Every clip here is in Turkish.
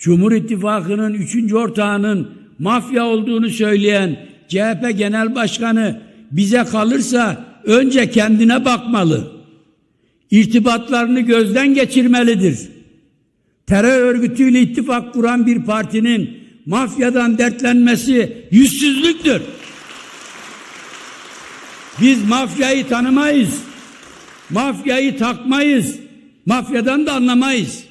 Cumhur İttifakı'nın üçüncü ortağının mafya olduğunu söyleyen CHP Genel Başkanı bize kalırsa önce kendine bakmalı. İrtibatlarını gözden geçirmelidir. Terör örgütüyle ittifak kuran bir partinin mafyadan dertlenmesi yüzsüzlüktür. Biz mafyayı tanımayız. Mafyayı takmayız. Mafyadan da anlamayız.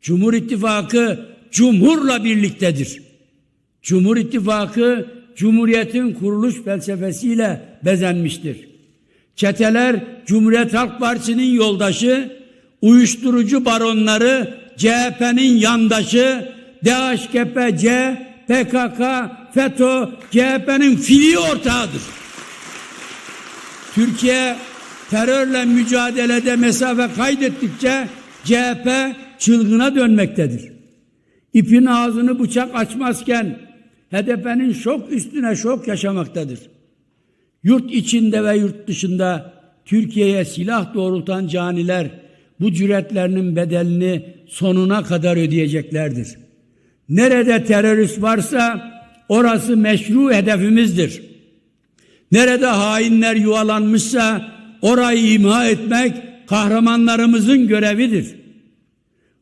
Cumhur İttifakı cumhurla birliktedir. Cumhur İttifakı Cumhuriyet'in kuruluş felsefesiyle bezenmiştir. Çeteler Cumhuriyet Halk Partisi'nin yoldaşı, uyuşturucu baronları CHP'nin yandaşı, DHKPC, PKK, FETÖ CHP'nin fili ortağıdır. Türkiye terörle mücadelede mesafe kaydettikçe CHP çılgına dönmektedir. İpin ağzını bıçak açmazken HDP'nin şok üstüne şok yaşamaktadır. Yurt içinde ve yurt dışında Türkiye'ye silah doğrultan caniler bu cüretlerinin bedelini sonuna kadar ödeyeceklerdir. Nerede terörist varsa orası meşru hedefimizdir. Nerede hainler yuvalanmışsa orayı imha etmek kahramanlarımızın görevidir.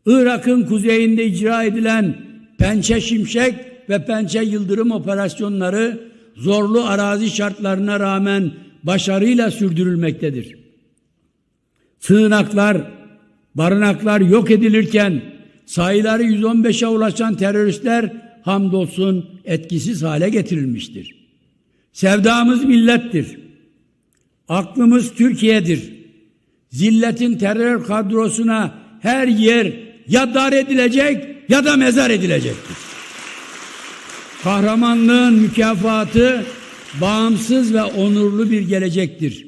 Irak'ın kuzeyinde icra edilen Pençe Şimşek ve Pençe Yıldırım operasyonları zorlu arazi şartlarına rağmen başarıyla sürdürülmektedir. Sığınaklar, barınaklar yok edilirken sayıları 115'e ulaşan teröristler hamdolsun etkisiz hale getirilmiştir. Sevdamız millettir. Aklımız Türkiye'dir. Zilletin terör kadrosuna her yer ya dar edilecek ya da mezar edilecektir. Kahramanlığın mükafatı bağımsız ve onurlu bir gelecektir.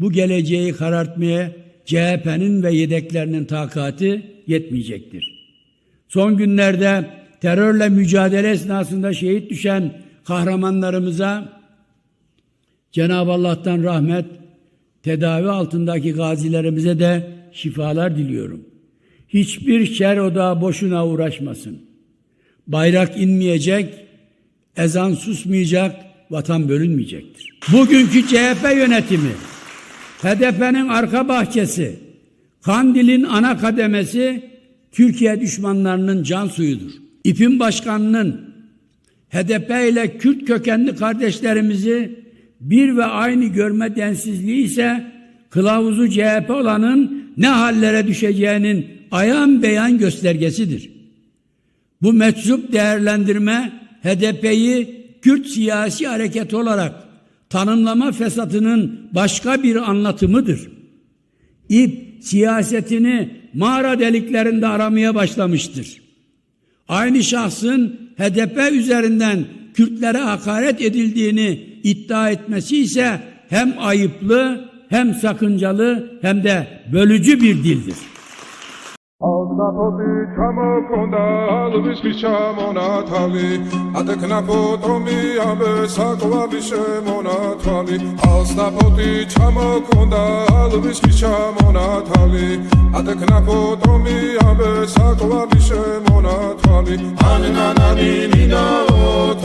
Bu geleceği karartmaya CHP'nin ve yedeklerinin takati yetmeyecektir. Son günlerde terörle mücadele esnasında şehit düşen kahramanlarımıza Cenab-ı Allah'tan rahmet, tedavi altındaki gazilerimize de şifalar diliyorum. Hiçbir şer odağı boşuna uğraşmasın. Bayrak inmeyecek, ezan susmayacak, vatan bölünmeyecektir. Bugünkü CHP yönetimi, HDP'nin arka bahçesi, Kandil'in ana kademesi Türkiye düşmanlarının can suyudur. İP'in başkanının HDP ile Kürt kökenli kardeşlerimizi bir ve aynı görme densizliği ise kılavuzu CHP olanın ne hallere düşeceğinin ayan beyan göstergesidir. Bu meczup değerlendirme HDP'yi Kürt siyasi hareket olarak tanımlama fesatının başka bir anlatımıdır. İP siyasetini mağara deliklerinde aramaya başlamıştır. Aynı şahsın HDP üzerinden Kürtlere hakaret edildiğini iddia etmesi ise hem ayıplı hem sakıncalı hem de bölücü bir dildir. ნაფოტი ჩამოკონდა ალვის ხის ჩამონათალი. ატეკნა ფოტომი ამე საკვები შემონათალი. ალს ნაფოტი ჩამოკონდა ალვის ხის ჩამონათალი. ატეკნა ფოტომი ამე საკვები შემონათალი. ანანანი მინაო